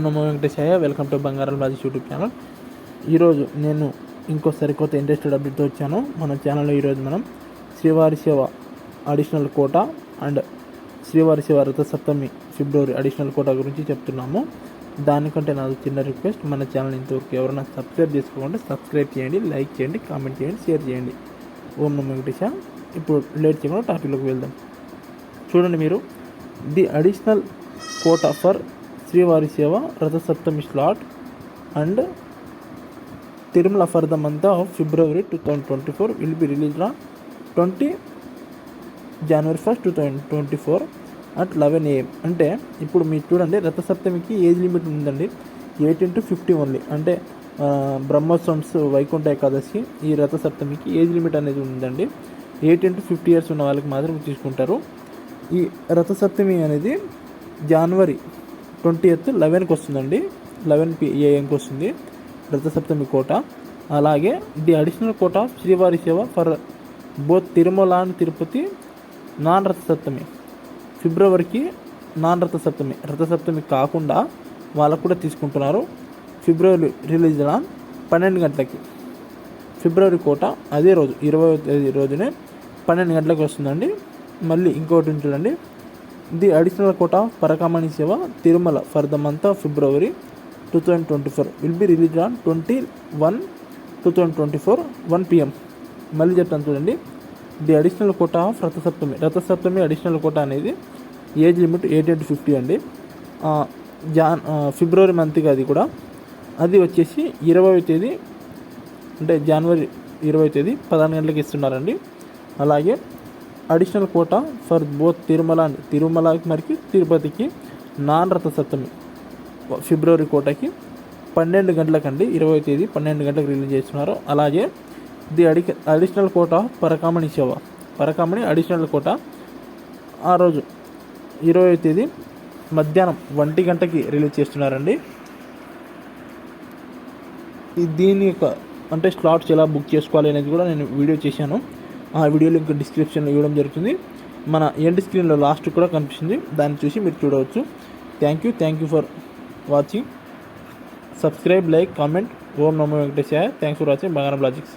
Namo Venkatesaya welcome to బంగారం రాజు YouTube channel. ఈరోజు నేను ఇంకో సరికొత్త ఇంట్రెస్టెడ్ అప్డేట్తో వచ్చాను. మన ఛానల్లో ఈరోజు మనం శ్రీవారి సేవ అడిషనల్ కోట అండ్ శ్రీవారి సేవ రథసప్తమి ఫిబ్రవరి అడిషనల్ కోట గురించి చెప్తున్నాము. దానికంటే నాది చిన్న రిక్వెస్ట్ మన ఛానల్ ఇంతవరకు ఎవరైనా సబ్స్క్రైబ్ చేసుకోకుండా సబ్స్క్రైబ్ చేయండి లైక్ చేయండి కామెంట్ చేయండి షేర్ చేయండి. ఓం నమో వెంకటేశ ఇప్పుడు లేట్ చేయకుండా టాపిక్లోకి వెళ్దాం. చూడండి మీరు ది అడిషనల్ కోట ఫర్ శ్రీవారి సేవ Rathasaptami slot and Tirumala for the month of February two thousand twenty four will be release on twenty January first two thousand twenty four at eleven AM అంటే ఇప్పుడు మీరు చూడండి రథసప్తమికి age limit ఉందండి. Eighteen to fifty only అంటే ఆ, బ్రహ్మోత్సవమ్స్ వైకుంఠ ఏకాదశి ఈ రథసప్తమికి age limit అనేది ఉందండి. ఎయిటీన్ టు ఫిఫ్టీ ఇయర్స్ ఉన్న వాళ్ళకి మాత్రం తీసుకుంటారు. ఈ రథసప్తమి అనేది జనవరి ట్వంటీ ఎయిత్ లెవెన్కి వస్తుందండి. లెవెన్ పి ఏఎంకి వస్తుంది. రథసప్తమి కోట. అలాగే ది అడిషనల్ కోట శ్రీవారి సేవ for both Tirumala and Tirupati non Rathasaptami. ఫిబ్రవరికి non Rathasaptami. Rathasaptami కాకుండా వాళ్ళకు కూడా తీసుకుంటున్నారు. ఫిబ్రవరి రిలీజ్ ఆన్ పన్నెండు గంటలకి. ఫిబ్రవరి కోట అదే రోజు ఇరవై తేదీ రోజునే పన్నెండు గంటలకు వస్తుందండి. మళ్ళీ ఇంకోటి చూడండి ది అడిషనల్ కోట పరకామణి సేవ Tirumala for the month of February two thousand twenty four. Will be release on twenty one two thousand twenty four one PM మళ్ళీ చెప్తాను చూడండి. The additional quota of Rathasaptami. Rathasaptami additional quota అనేది age limit eighteen to fifty అండి. జాన్ February మంత్కి అది కూడా. అది వచ్చేసి ఇరవై తేదీ అంటే జనవరి ఇరవై తేదీ పదహారు గంటలకు ఇస్తున్నారండి. అలాగే additional quota for both Tirumala and Tirumala మరియు తిరుపతికి నాన్ రథ సప్తమి ఫిబ్రవరి కోటకి పన్నెండు గంటలకండి ఇరవై తేదీ పన్నెండు గంటలకు రిలీజ్ చేస్తున్నారు. అలాగే ది అడి అడిషనల్ కోట పరకామణి సేవ పరకామణి అడిషనల్ కోట ఆ రోజు ఇరవై తేదీ మధ్యాహ్నం ఒంటి గంటకి రిలీజ్ చేస్తున్నారండి. దీని యొక్క అంటే స్లాట్స్ ఎలా బుక్ చేసుకోవాలి అనేది కూడా నేను వీడియో చేశాను. ఆ వీడియో లింక్ డిస్క్రిప్షన్లో ఇవ్వడం జరుగుతుంది. మన ఎండ్ స్క్రీన్లో లాస్ట్ కూడా కనిపిస్తుంది. దాన్ని చూసి మీరు చూడవచ్చు. Thank you thank you for watching subscribe like comment ఓం నమో వెంకటేశాయ. థ్యాంక్స్ ఫర్ వాచింగ్ బంగారం లాజిక్స్